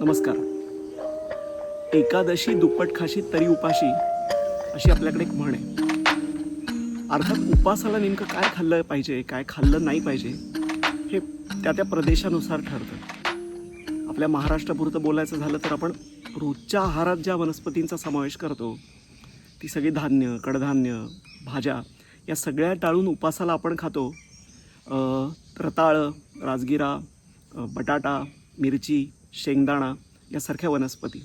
नमस्कार. एकादशी दुप्पट खाशी तरी उपाशी अशी आपल्याकडे एक म्हण आहे. अर्थात उपासाला नेमकं काय खाल्लं पाहिजे काय खाल्लं नाही पाहिजे हे त्या त्या प्रदेशानुसार ठरतं. आपल्या महाराष्ट्रापुरतं बोलायचं झालं तर आपण रोजच्या आहारात ज्या वनस्पतींचा समावेश करतो ती सगळी धान्य कडधान्य भाज्या या सगळ्या टाळून उपासाला आपण खातो. रताळं राजगिरा बटाटा मिरची शेंगदाणा यासारख्या वनस्पती.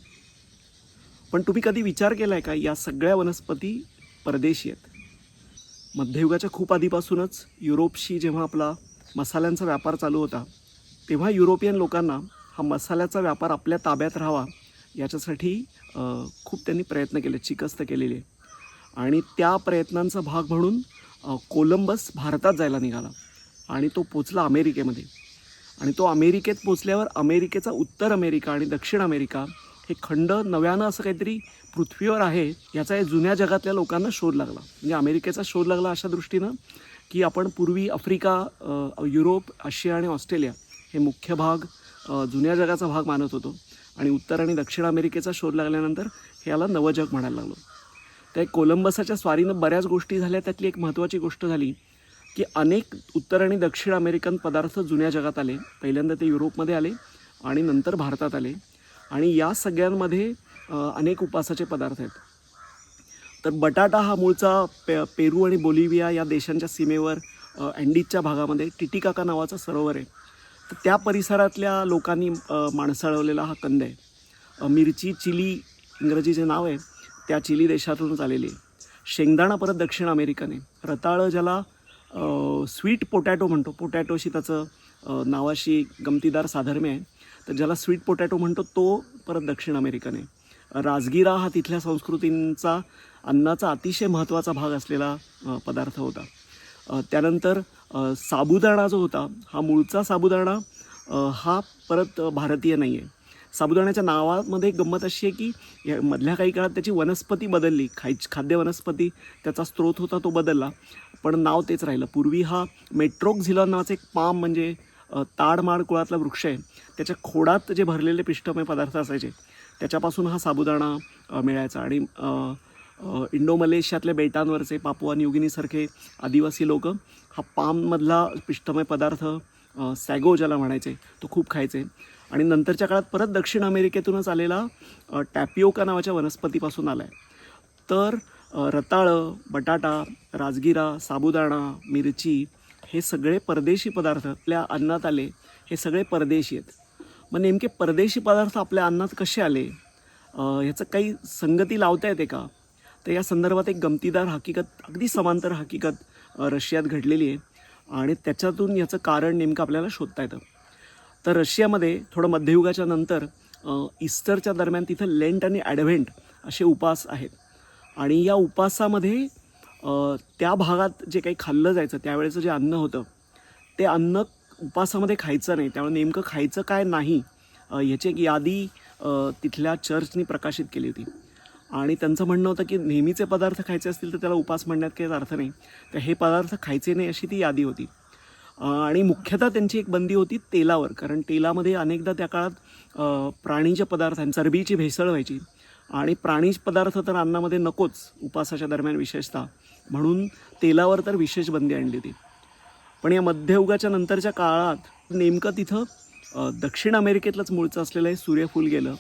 पण तुम्ही कधी विचार केला आहे का या सगळ्या वनस्पती परदेशी आहेत? मध्ययुगाच्या खूप आधीपासूनच युरोपशी जेव्हा आपला मसाल्यांचा व्यापार चालू होता तेव्हा युरोपियन लोकांना हा मसाल्याचा व्यापार आपल्या ताब्यात राहावा याच्यासाठी खूप त्यांनी प्रयत्न केले चिकस्त केलेले. आणि त्या प्रयत्नांचा भाग म्हणून कोलंबस भारतात जायला निघाला आणि तो पोचला अमेरिकेमध्ये. आणि तो अमेरिकेत पोचल्यावर अमेरिकेचा उत्तर अमेरिका आणि दक्षिण अमेरिका हे खंड नव्यानं असं काहीतरी पृथ्वीवर आहे याचा या जुन्या जगातल्या लोकांना शोध लागला. म्हणजे अमेरिकेचा शोध लागला अशा दृष्टीनं की आपण पूर्वी आफ्रिका युरोप आशिया आणि ऑस्ट्रेलिया हे मुख्य भाग जुन्या जगाचा भाग मानत होतो. आणि उत्तर आणि दक्षिण अमेरिकेचा शोध लागल्यानंतर हे याला नवं जग म्हणायला लागलो. त्या कोलंबसाच्या स्वारीनं बऱ्याच गोष्टी झाल्या त्यातली एक महत्त्वाची गोष्ट झाली की अनेक उत्तर आणि दक्षिण अमेरिकन पदार्थ जुन्या जगात आले पहिल्यांदा ते युरोपमध्ये आले आणि नंतर भारतात आले. आणि या सगळ्यांमध्ये अनेक उपासाचे पदार्थ आहेत. तर बटाटा हा मूळचा पे पेरू आणि बोलिव्हिया या देशांच्या सीमेवर अँडीजच्या भागामध्ये टिटिकाका नावाचा सरोवर आहे. तर त्या परिसरातल्या लोकांनी माणसाळवलेला हा कंद आहे. मिरची चिली इंग्रजी जे नाव आहे त्या चिली देशातूनच आलेली आहे. शेंगदाणा परत दक्षिण अमेरिकन आहे. रताळं ज्याला स्वीट पोटॅटो म्हणतो. पोटॅटोशी त्याचं नावाशी गमतीदार साधर्म्य आहे. तर ज्याला स्वीट पोटॅटो म्हणतो तो परत दक्षिण अमेरिकन आहे. राजगिरा हा तिथल्या संस्कृतींचा अन्नाचा अतिशय महत्त्वाचा भाग असलेला पदार्थ होता. त्यानंतर साबुदाणा जो होता हा मूळचा साबुदाणा हा परत भारतीय नाही आहे. साबुदाण्याच्या नावामध्ये एक गंमत अशी आहे की या मधल्या काही काळात त्याची वनस्पती बदलली. खाय खाद्य वनस्पती त्याचा स्रोत होता तो बदलला. पण नाव तेच राहिलं. पूर्वी हा मेट्रोक नावाचं नावाचा एक पाम म्हणजे ताडमाड कुळातला वृक्ष आहे. त्याच्या खोडात जे भरलेले पिष्टमय पदार्थ असायचे त्याच्यापासून हा साबुदाणा मिळायचा. आणि इंडो मलेशियातल्या बेटांवरचे पापुआ न्यूगिनीसारखे आदिवासी लोक हा पाममधला पिष्टमय पदार्थ सॅगो ज्याला म्हणायचे तो खूप खायचे. आणि नंतरच्या काळात परत दक्षिण अमेरिकेतूनच आलेला टॅपिओका नावाच्या वनस्पतीपासून आला आहे तर रताळं बटाटा राजगिरा साबुदाणा मिरची हे सगळे परदेशी पदार्थ आपल्या अन्नात आले. हे सगळे परदेशी आहेत. मग नेमके परदेशी पदार्थ आपल्या अन्नात कसे आले? ह्याचं काही संगती लावता येते का? तर या संदर्भात एक गमतीदार हकीकत अगदी समांतर हकीकत रशियात घडलेली आहे आणि त्याच्यातून याचं कारण नेमकं आपल्याला शोधता येतं. तर रशियामध्ये थोडं मध्ययुगाच्या नंतर ईस्टरच्या दरम्यान तिथं लेंट आणि ॲडव्हेंट असे उपास आहेत. आणि या उपासामध्ये त्या भागात जे काही खाल्लं जायचं त्यावेळेचं जे अन्न होतं ते अन्न उपासामध्ये खायचं नाही. त्यामुळे नेमकं खायचं काय नाही ह्याची याची एक यादी तिथल्या चर्चनी प्रकाशित केली होती. आणि त्यांचं म्हणणं होतं की नेहमीचे पदार्थ खायचे असतील तर त्याला उपास म्हणण्यात काही अर्थ नाही. तर हे पदार्थ खायचे नाही अशी ती यादी होती. आणि मुख्यतः त्यांची एक बंदी होती तेलावर. कारण तेलामध्ये अनेकदा त्या काळात प्राणीचे प्राणीच्या पदार्थां चरबीची भेसळ व्हायची. आणि प्राणी पदार्थ तर अन्नामध्ये नकोच उपासाच्या दरम्यान विशेषतः. म्हणून तेलावर तर विशेष बंदी आणली होती. पण या मध्ययुगाच्या नंतरच्या काळात नेमकं तिथं दक्षिण अमेरिकेतलंच मूळचं असलेलं हे सूर्यफूल गेलं.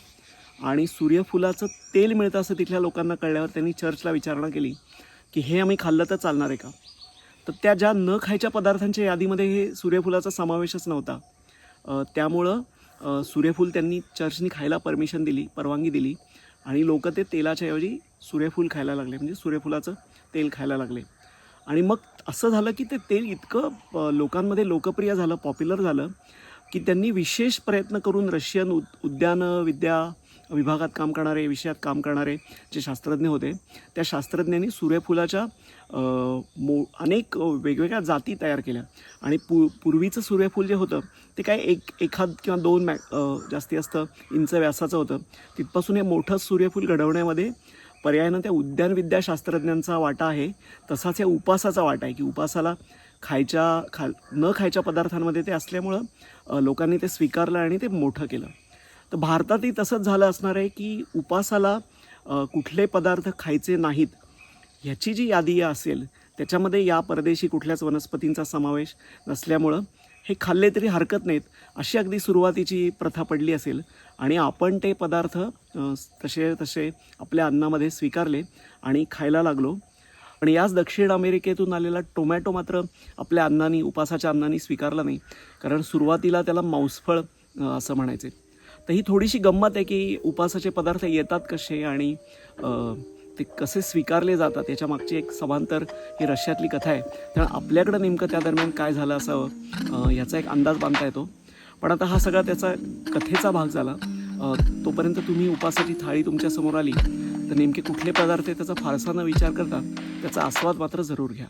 आणि सूर्यफुलाचं तेल मिळतं असं तिथल्या लोकांना कळल्यावर त्यांनी चर्चला विचारणा केली की हे आम्ही खाल्लं तर चालणार आहे का? तर त्या ज्या न खायच्या पदार्थांच्या यादीमध्ये हे सूर्यफुलाचा समावेशच नव्हता. त्यामुळं सूर्यफूल त्यांनी चर्चनी खायला परमिशन दिली परवानगी दिली. आणि लोक ते तेलाच्या ऐवजी सूर्यफूल खायला लागले म्हणजे सूर्यफुलाचं तेल खायला लागले. आणि मग असं झालं की ते तेल इतकं लोकांमध्ये लोकप्रिय झालं पॉप्युलर झालं की त्यांनी विशेष प्रयत्न करून रशियन उद उद्यान विद्या विभागात काम करणारे विषयात काम करणारे जे शास्त्रज्ञ होते त्या शास्त्रज्ञांनी सूर्यफुलाच्या मो अनेक वेगवेगळ्या जाती तयार केल्या. आणि पू पूर्वीचं सूर्यफूल जे होतं ते काय एक एखाद किंवा दोन मॅ जास्ती असतं इंच व्यासाचं होतं. तिथपासून हे मोठं सूर्यफूल घडवण्यामध्ये पर्यायानं त्या उद्यानविद्या शास्त्रज्ञांचा वाटा आहे. तसाच या उपासाचा वाटा आहे की उपासाला खायच्या खा न खायच्या पदार्थांमध्ये ते असल्यामुळं लोकांनी ते स्वीकारलं आणि ते मोठं केलं. तर भारतातही तसंच झालं असणार आहे की उपासाला कुठले पदार्थ खायचे नाहीत ह्याची जी यादी असेल त्याच्यामध्ये या परदेशी कुठल्याच वनस्पतींचा समावेश नसल्यामुळं हे खाल्ले तरी हरकत नाहीत अशी अगदी सुरुवातीची प्रथा पडली असेल. आणि आपण ते पदार्थ तसे तसे आपल्या अन्नामध्ये स्वीकारले आणि खायला लागलो. आणि याच दक्षिण अमेरिकेतून आलेला टोमॅटो मात्र आपल्या अन्नानी उपासाच्या अन्नानी स्वीकारला नाही. कारण सुरुवातीला त्याला मांसफळ असं म्हणायचे. तर ही थोडीशी गंमत आहे की उपासाचे पदार्थ येतात कसे आणि ते कसे स्वीकारले जातात याच्या मागची एक समांतर ही रशियातली कथा आहे. त्यामुळे आपल्याकडं नेमकं त्या दरम्यान काय झालं असावं याचा एक अंदाज बांधता येतो. पण आता हा सगळा त्याचा कथेचा भाग झाला. तोपर्यंत तुम्ही उपासाची थाळी तुमच्यासमोर आली. तर नेमके कुठले पदार्थ आहे त्याचा फारसा न विचार करता त्याचा आस्वाद मात्र जरूर घ्या.